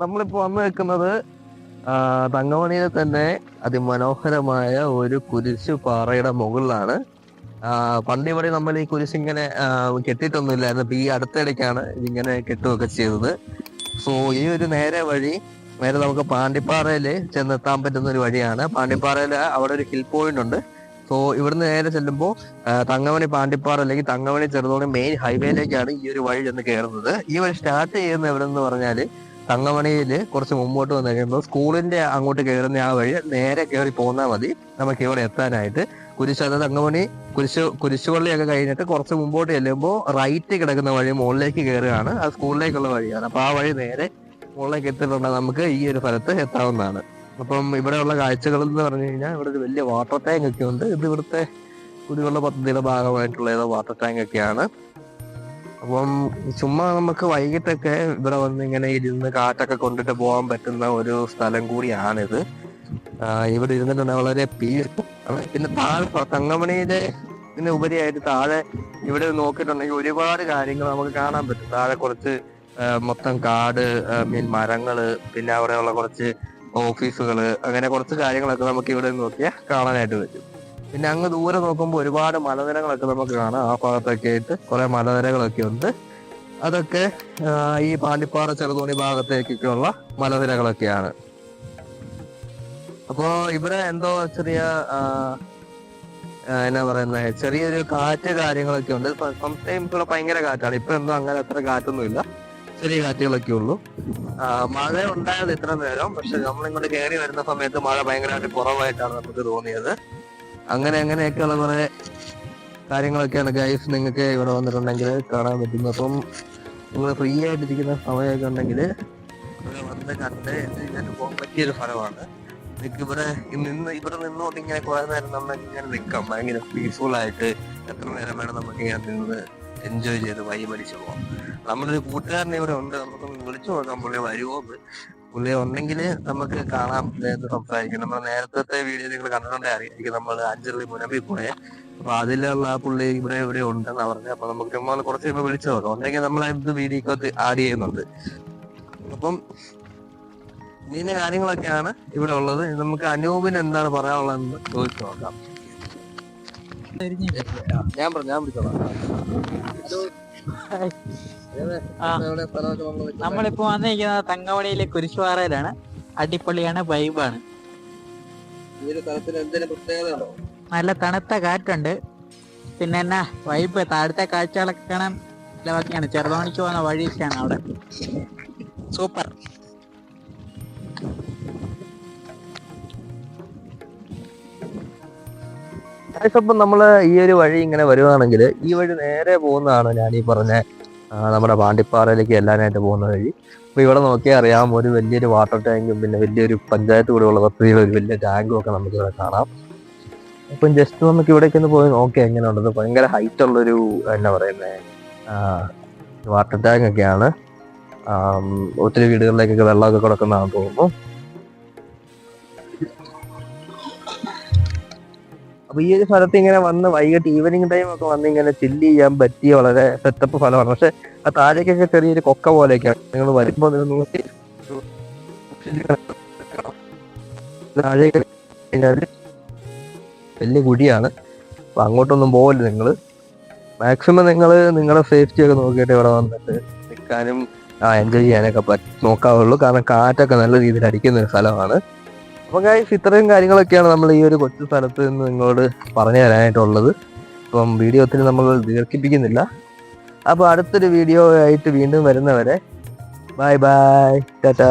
നമ്മളിപ്പോ വന്നു നിൽക്കുന്നത് തങ്കമണിയിലെ തന്നെ അതിമനോഹരമായ ഒരു കുരിശു പാറയുടെ മുകളിലാണ്. പണ്ട് ഇവിടെ നമ്മൾ ഈ കുരിശ് ഇങ്ങനെ ആ, കെട്ടിയിട്ടൊന്നുമില്ലായിരുന്നു. ഇപ്പൊ ഈ അടുത്തിടയ്ക്കാണ് ഇതിങ്ങനെ കെട്ടുകയൊക്കെ ചെയ്തത്. സോ ഈ ഒരു നേരെ വഴി നേരെ നമുക്ക് പാണ്ടിപ്പാറയിൽ ചെന്നെത്താൻ പറ്റുന്ന ഒരു വഴിയാണ്. പാണ്ടിപ്പാറയിൽ അവിടെ ഒരു ഹിൽ പോയിന്റ് ഉണ്ട്. സോ ഇവിടുന്ന് നേരെ ചെല്ലുമ്പോൾ തങ്ങവണി പാണ്ടിപ്പാറ അല്ലെങ്കിൽ തങ്ങവണി ചെറുതോണി മെയിൻ ഹൈവേയിലേക്കാണ് ഈ ഒരു വഴി ചെന്ന് കയറുന്നത് ഈ വഴി സ്റ്റാർട്ട് ചെയ്യുന്ന എവിടെ എന്ന് പറഞ്ഞാൽ തങ്ങമണിയിൽ കുറച്ച് മുമ്പോട്ട് വന്നു കഴിയുമ്പോൾ സ്കൂളിന്റെ അങ്ങോട്ട് കയറുന്ന ആ വഴി നേരെ കയറി പോന്നാൽ മതി. നമുക്ക് ഇവിടെ എത്താനായിട്ട്. കുരിശ് അത് തങ്ങമണി കുരിശ് കുരിശുപള്ളിയൊക്കെ കഴിഞ്ഞിട്ട് കുറച്ച് മുമ്പോട്ട് ചെല്ലുമ്പോൾ റൈറ്റ് കിടക്കുന്ന വഴി മുകളിലേക്ക് കയറുകയാണ് അത് സ്കൂളിലേക്കുള്ള വഴിയാണ്. അപ്പൊ ആ വഴി നേരെ മുകളിലേക്ക് എത്തിയിട്ടുണ്ടെങ്കിൽ നമുക്ക് ഈ ഒരു സ്ഥലത്ത് എത്താവുന്നതാണ്. അപ്പം ഇവിടെയുള്ള കാഴ്ചകൾ എന്ന് പറഞ്ഞു കഴിഞ്ഞാൽ ഇവിടെ ഒരു വലിയ വാട്ടർ ടാങ്ക് ഒക്കെ ഉണ്ട്. ഇത് ഇവിടുത്തെ കുടിവെള്ള പദ്ധതിയുടെ ഭാഗമായിട്ടുള്ള ഏതോ വാട്ടർ ടാങ്ക് ഒക്കെയാണ്. അപ്പം ചുമ്മാ നമുക്ക് വൈകിട്ടൊക്കെ ഇവിടെ വന്ന് ഇങ്ങനെ ഇരുന്ന് കാറ്റൊക്കെ കൊണ്ടിട്ട് പോകാൻ പറ്റുന്ന ഒരു സ്ഥലം കൂടിയാണിത്. ഇവിടെ ഇരുന്നിട്ടുണ്ടെങ്കിൽ വളരെ പീസ്ഫുൾ. പിന്നെ താഴെ തങ്ങമണിയുടെ ഇതിന് ഉപരിയായിട്ട് താഴെ ഇവിടെ നോക്കിയിട്ടുണ്ടെങ്കിൽ ഒരുപാട് കാര്യങ്ങൾ നമുക്ക് കാണാൻ പറ്റും. താഴെ കുറച്ച് മൊത്തം കാട് മീൻ മരങ്ങൾ പിന്നെ അവിടെയുള്ള കുറച്ച് ഓഫീസുകൾ അങ്ങനെ കുറച്ച് കാര്യങ്ങളൊക്കെ നമുക്ക് ഇവിടെ നോക്കിയാൽ കാണാനായിട്ട് പറ്റും. പിന്നെ അങ്ങ് ദൂരെ നോക്കുമ്പോൾ ഒരുപാട് മലനിരകളൊക്കെ നമുക്ക് കാണാം. ആ ഭാഗത്തൊക്കെ ആയിട്ട് കുറെ മലനിരകളൊക്കെ ഉണ്ട്. അതൊക്കെ ഈ പാണ്ടിപ്പാറ ചെറുതോണി ഭാഗത്തേക്കൊക്കെയുള്ള മലനിരകളൊക്കെയാണ്. അപ്പോ ഇവിടെ എന്തോ ചെറിയ എന്നാ പറയുന്നത് ചെറിയൊരു കാറ്റ് കാര്യങ്ങളൊക്കെ ഉണ്ട്. സംസ്ഥാനം ഇവിടെ ഭയങ്കര കാറ്റാണ്. ഇപ്പൊ എന്തോ അങ്ങനെ അത്ര കാറ്റൊന്നും ഇല്ല ചെറിയ കാറ്റുകളൊക്കെ ഉള്ളൂ. മഴ ഉണ്ടായത് ഇത്ര നേരം പക്ഷെ നമ്മൾ ഇങ്ങോട്ട് കയറി വരുന്ന സമയത്ത് മഴ ഭയങ്കരമായിട്ട് കുറവായിട്ടാണ് നമുക്ക് തോന്നിയത്. അങ്ങനെ അങ്ങനെയൊക്കെയുള്ള കുറെ കാര്യങ്ങളൊക്കെയാണ് ഗൈസ് നിങ്ങൾക്ക് ഇവിടെ വന്നിട്ടുണ്ടെങ്കിൽ കാണാൻ പറ്റുന്നത്. അപ്പം നിങ്ങൾ ഫ്രീ ആയിട്ടിരിക്കുന്ന സമയമൊക്കെ ഉണ്ടെങ്കിൽ ഇവിടെ വന്ന് കണ്ട് ചെയ്യാനും പോകാൻ പറ്റിയൊരു സ്ഥലമാണ്. നിങ്ങൾക്ക് ഇവിടെ നിന്ന് ഇവിടെ നിന്നുകൊണ്ട് ഇങ്ങനെ കുറെ നേരം നമുക്ക് ഇങ്ങനെ നിൽക്കാം. ഭയങ്കര പീസ്ഫുൾ ആയിട്ട് എത്ര നേരം വേണം നമുക്ക് ഇങ്ങനെ നിന്ന് എൻജോയ് ചെയ്ത് വൈ പഠിച്ചു പോകാം നമ്മളൊരു കൂട്ടുകാരനെ ഇവിടെ ഉണ്ട്. നമുക്കൊന്ന് വിളിച്ചു നോക്കാം പുള്ളി വരുമോ പുള്ളിയെ പുള്ളി ഉണ്ടെങ്കിൽ നമുക്ക് കാണാം. നേരത്തെ സംസാരിക്കാം. നമ്മൾ നേരത്തെ വീഡിയോ നിങ്ങൾ കണ്ടിട്ടുണ്ടെങ്കിൽ അറിയാം നമ്മൾ അഞ്ചറി മുനമ്പിൽ പോയെ. അപ്പൊ അതിലുള്ള ആ പുള്ളി ഇവിടെ ഇവിടെ ഉണ്ടെന്ന് പറഞ്ഞു അപ്പൊ നമുക്ക് ഒന്ന് കുറച്ച് കഴിയുമ്പോൾ വിളിച്ചു നോക്കാം. ഉണ്ടെങ്കിൽ നമ്മൾ ഇത് വീഡിയോക്കകത്ത് ആഡ് ചെയ്യുന്നുണ്ട്. അപ്പം ഇങ്ങനെ കാര്യങ്ങളൊക്കെയാണ് ഇവിടെ ഉള്ളത്. നമുക്ക് അനൂപിന് എന്താണ് പറയാനുള്ളതെന്ന് ചോദിച്ചു നോക്കാം. ഞാൻ പറഞ്ഞു ഞാൻ? നമ്മളിപ്പോ വന്നിരിക്കുന്നത് തങ്കമണിയിലെ കുരിശുപാറയിലാണ് അടിപൊളിയാണ് വൈബാണ്. നല്ല തണുത്ത കാറ്റുണ്ട്. പിന്നെ എന്നാ വൈബ് താഴത്തെ കാഴ്ചകളൊക്കെ കാണാൻ ചെറുതോണിക്ക് പോകുന്ന വഴിയൊക്കെയാണ് അവിടെ. സൂപ്പർ. ഇപ്പം നമ്മൾ ഈ ഒരു വഴി ഇങ്ങനെ വരുവാണെങ്കിൽ ഈ വഴി നേരെ പോകുന്നതാണ് ഞാൻ ഈ പറഞ്ഞ നമ്മുടെ പാണ്ടിപ്പാറയിലേക്ക് എല്ലാനായിട്ട് പോകുന്ന വഴി. അപ്പൊ ഇവിടെ നോക്കിയാൽ അറിയാം ഒരു വലിയൊരു വാട്ടർ ടാങ്കും പിന്നെ വലിയൊരു പഞ്ചായത്ത് കൂടെയുള്ള പദ്ധതിയിൽ ഒരു വലിയ ടാങ്കും ഒക്കെ നമുക്ക് ഇവിടെ കാണാം. അപ്പം ജസ്റ്റ് നമുക്ക് ഇവിടേക്ക് ഒന്ന് പോയി നോക്കിയാൽ എങ്ങനെയുള്ളത് ഭയങ്കര ഹൈറ്റ് ഉള്ളൊരു എന്നാ പറയുന്നത് വാട്ടർ ടാങ്ക് ഒക്കെയാണ്. ഒത്തിരി വീടുകളിലേക്കൊക്കെ വെള്ളമൊക്കെ കൊടുക്കുന്നതാണെന്ന് തോന്നുന്നു. അപ്പൊ ഈ ഒരു സ്ഥലത്ത് ഇങ്ങനെ വന്ന് വൈകിട്ട് ഈവനിങ് ടൈം ഒക്കെ വന്ന് ഇങ്ങനെ ചില്ല് ചെയ്യാൻ പറ്റിയ വളരെ സെറ്റപ്പ് സ്ഥലമാണ് പക്ഷെ ആ താഴേക്കൊക്കെ ചെറിയൊരു കൊക്ക പോലെയൊക്കെയാണ്. നിങ്ങൾ കഴിഞ്ഞാൽ വലിയ കുഴിയാണ് അപ്പൊ അങ്ങോട്ടൊന്നും പോകല്ല നിങ്ങൾ മാക്സിമം നിങ്ങൾ നിങ്ങളുടെ സേഫ്റ്റി ഒക്കെ നോക്കിയിട്ട് ഇവിടെ വന്നിട്ട് നിൽക്കാനും ആ എൻജോയ് ചെയ്യാനൊക്കെ നോക്കാവുള്ളൂ. കാരണം കാറ്റൊക്കെ നല്ല രീതിയിൽ അടിക്കുന്ന ഒരു സ്ഥലമാണ്. അപ്പൊ ഗൈസ് ഇത്രയും കാര്യങ്ങളൊക്കെയാണ് നമ്മൾ ഈ ഒരു കൊച്ചു സ്ഥലത്ത് നിന്ന് നിങ്ങളോട് പറഞ്ഞു തരാനായിട്ടുള്ളത്. ഇപ്പം വീഡിയോത്തിൽ നമ്മൾ ദീർഘിപ്പിക്കുന്നില്ല. അപ്പൊ അടുത്തൊരു വീഡിയോ ആയിട്ട് വീണ്ടും വരുന്നവരെ ബൈ ബൈ ടാറ്റാ